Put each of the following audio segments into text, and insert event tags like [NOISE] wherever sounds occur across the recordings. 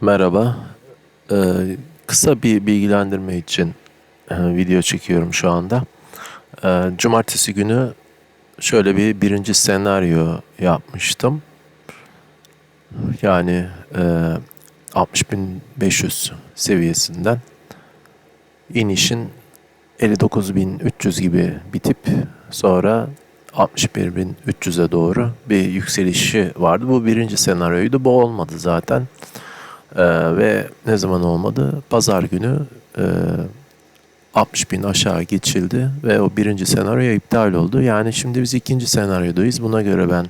Merhaba. Ee, kısa bir bilgilendirme için e, video çekiyorum şu anda. Ee, cumartesi günü şöyle bir birinci senaryo yapmıştım. Yani e, 60.500 seviyesinden inişin 59.300 gibi bitip sonra 61.300'e doğru bir yükselişi vardı. Bu birinci senaryoydu. Bu olmadı zaten. Ee, ve ne zaman olmadı? Pazar günü e, 60 bin aşağı geçildi ve o birinci senaryo iptal oldu. Yani şimdi biz ikinci senaryodayız. Buna göre ben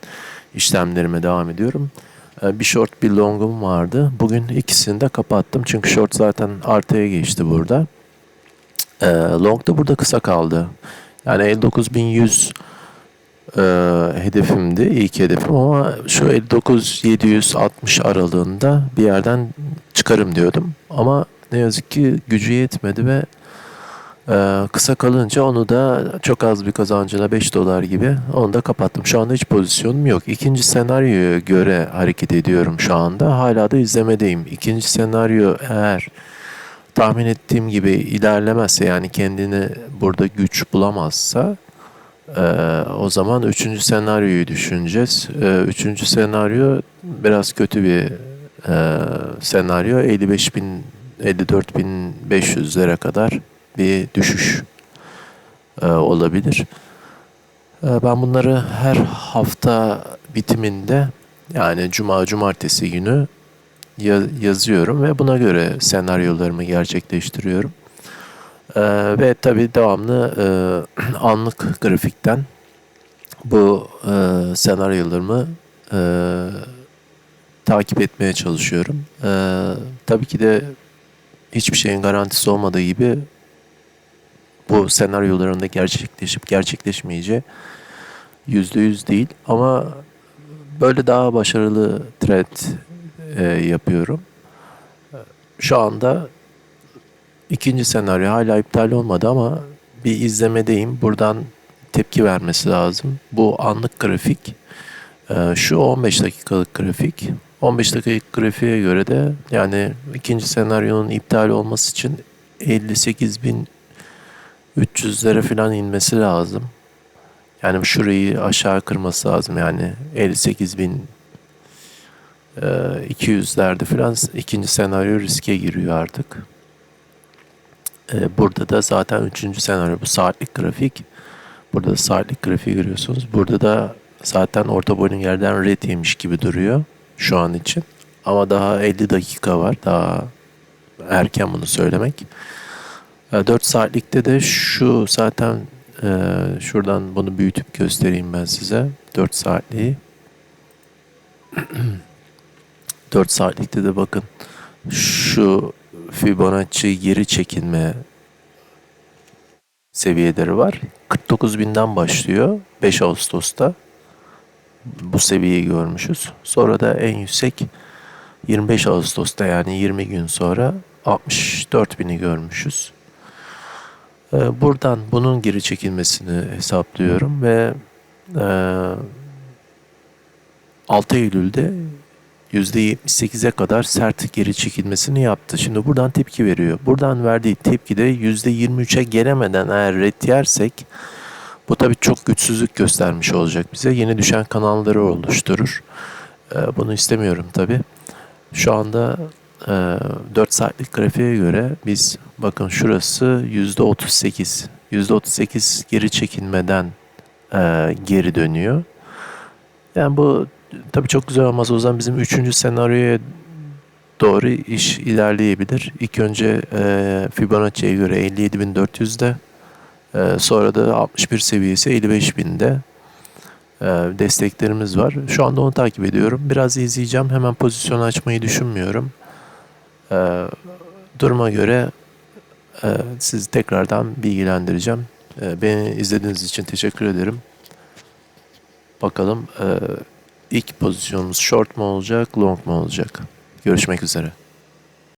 işlemlerime devam ediyorum. Ee, bir short bir long'um vardı. Bugün ikisini de kapattım. Çünkü short zaten artıya geçti burada. Ee, long da burada kısa kaldı. Yani 59.100 e, hedefimdi, ilk hedefim ama şu 59-760 aralığında bir yerden çıkarım diyordum. Ama ne yazık ki gücü yetmedi ve e, kısa kalınca onu da çok az bir kazancına 5 dolar gibi onu da kapattım. Şu anda hiç pozisyonum yok. İkinci senaryoya göre hareket ediyorum şu anda. Hala da izlemedeyim. İkinci senaryo eğer tahmin ettiğim gibi ilerlemezse yani kendini burada güç bulamazsa ee, o zaman üçüncü senaryoyu düşüneceğiz. Ee, üçüncü senaryo biraz kötü bir e, senaryo. 55 bin, 54 bin 500'lere kadar bir düşüş e, olabilir. E, ben bunları her hafta bitiminde yani cuma, cumartesi günü ya- yazıyorum ve buna göre senaryolarımı gerçekleştiriyorum. Ee, ve tabii devamlı e, [CLEARS THROAT] anlık grafikten bu e, senaryolarımı e, takip etmeye çalışıyorum. E, tabii ki de hiçbir şeyin garantisi olmadığı gibi bu senaryoların da gerçekleşip gerçekleşmeyeceği yüzde yüz değil. Ama böyle daha başarılı trade e, yapıyorum. Şu anda İkinci senaryo hala iptal olmadı ama bir izlemedeyim. Buradan tepki vermesi lazım. Bu anlık grafik. Ee, Şu 15 dakikalık grafik. 15 dakikalık grafiğe göre de yani ikinci senaryonun iptal olması için 58.300'lere falan inmesi lazım. Yani şurayı aşağı kırması lazım yani 58.200'lerde falan ikinci senaryo riske giriyor artık. Ee, Burada da zaten üçüncü senaryo bu saatlik grafik. Burada da saatlik grafiği görüyorsunuz. Burada da zaten orta boyun yerden red yemiş gibi duruyor şu an için. Ama daha 50 dakika var. Daha erken bunu söylemek. 4 saatlikte de şu zaten e, şuradan bunu büyütüp göstereyim ben size. 4 saatliği. [CLEARS THROAT] 4 saatlikte de bakın şu Fibonacci geri çekilme seviyeleri var. 49 binden başlıyor 5 Ağustos'ta. Bu seviyeyi görmüşüz. Sonra da en yüksek 25 Ağustos'ta yani 20 gün sonra 64 bini görmüşüz. Ee, Buradan bunun geri çekilmesini hesaplıyorum ve e, 6 Eylül'de %78'e kadar sert geri çekilmesini yaptı. Şimdi buradan tepki veriyor. Buradan verdiği tepkide %23'e gelemeden eğer red yersek bu tabii çok güçsüzlük göstermiş olacak bize. Yeni düşen kanalları oluşturur. Ee, bunu istemiyorum tabii. Şu anda e, 4 saatlik grafiğe göre biz bakın şurası %38. %38 geri çekilmeden e, geri dönüyor. Yani bu tabii çok güzel olmaz. O zaman bizim üçüncü senaryoya doğru iş ilerleyebilir. İlk önce e, Fibonacci'ye göre 57.400'de e, sonra da 61 seviyesi 55.000'de e, desteklerimiz var. Şu anda onu takip ediyorum. Biraz izleyeceğim. Hemen pozisyon açmayı düşünmüyorum. E, duruma göre e, sizi tekrardan bilgilendireceğim. E, beni izlediğiniz için teşekkür ederim. Bakalım e, ilk pozisyonumuz short mu olacak, long mu olacak? Görüşmek üzere.